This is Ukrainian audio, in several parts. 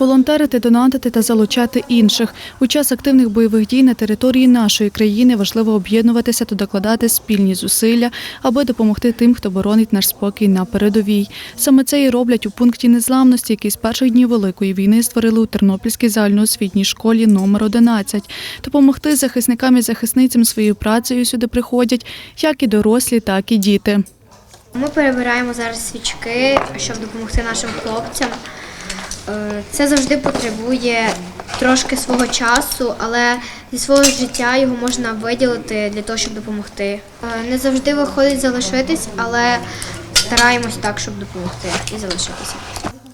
Волонтерити, донатити та залучати інших. У час активних бойових дій на території нашої країни важливо об'єднуватися та докладати спільні зусилля, аби допомогти тим, хто боронить наш спокій на передовій. Саме це і роблять у пункті незламності, який з перших днів великої війни створили у Тернопільській загальноосвітній школі номер 11. Допомогти захисникам і захисницям своєю працею сюди приходять як і дорослі, так і діти. Ми перебираємо зараз свічки, щоб допомогти нашим хлопцям. Е, Це завжди потребує трошки свого часу, але зі свого життя його можна виділити для того, щоб допомогти. Е, Не завжди виходить залишитись, але стараємось так, щоб допомогти і залишитися.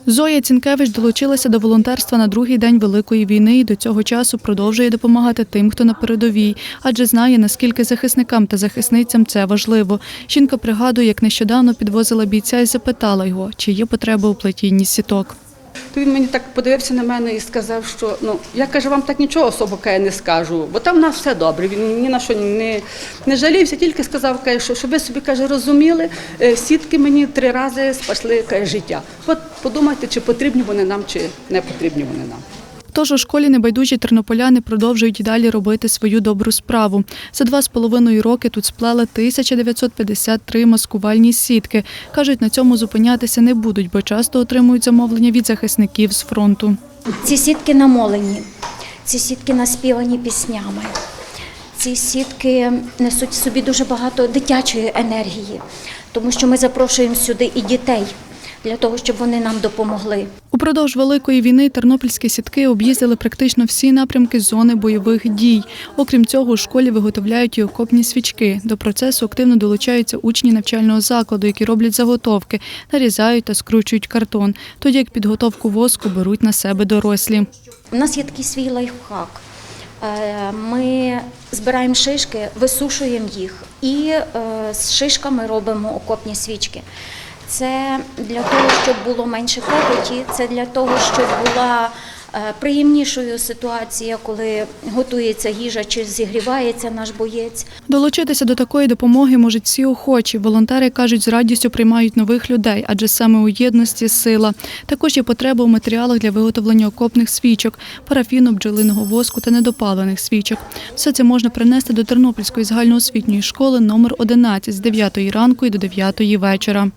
Зоя Цінкевич долучилася до волонтерства на другий день Великої війни і до цього часу продовжує допомагати тим, хто на передовій, адже знає, наскільки захисникам та захисницям це важливо. Жінка пригадує, як нещодавно підвозила бійця і запитала його, чи є потреба у плетінні сіток. То він мені так подивився на мене і сказав, що ну я каже, вам так нічого особо кає не скажу, бо там в нас все добре. Він ні на що не, не жалівся, тільки сказав, каже, що щоб ви собі каже, розуміли, е, сітки мені три рази спасли каже, життя. От подумайте, чи потрібні вони нам, чи не потрібні вони нам. Тож у школі небайдужі тернополяни продовжують далі робити свою добру справу. За два з половиною роки тут сплели 1953 маскувальні сітки. Кажуть, на цьому зупинятися не будуть, бо часто отримують замовлення від захисників з фронту. Ці сітки намолені, ці сітки наспівані піснями. Ці сітки несуть собі дуже багато дитячої енергії, тому що ми запрошуємо сюди і дітей для того, щоб вони нам допомогли. Упродовж великої війни тернопільські сітки об'їздили практично всі напрямки зони бойових дій. Окрім цього, у школі виготовляють і окопні свічки. До процесу активно долучаються учні навчального закладу, які роблять заготовки, нарізають та скручують картон. Тоді як підготовку воску беруть на себе дорослі. У нас є такий свій лайфхак. Е, Ми збираємо шишки, висушуємо їх і е, з шишками робимо окопні свічки. Це для того, щоб було менше копоті, це для того, щоб була е, приємнішою ситуація, коли готується їжа чи зігрівається наш боєць. Долучитися до такої допомоги можуть всі охочі. Волонтери кажуть, з радістю приймають нових людей, адже саме у єдності сила. Також є потреба у матеріалах для виготовлення окопних свічок, парафіну, бджолиного воску та недопалених свічок. Все це можна принести до Тернопільської загальноосвітньої школи номер 11 з 9 ранку і до 9 вечора.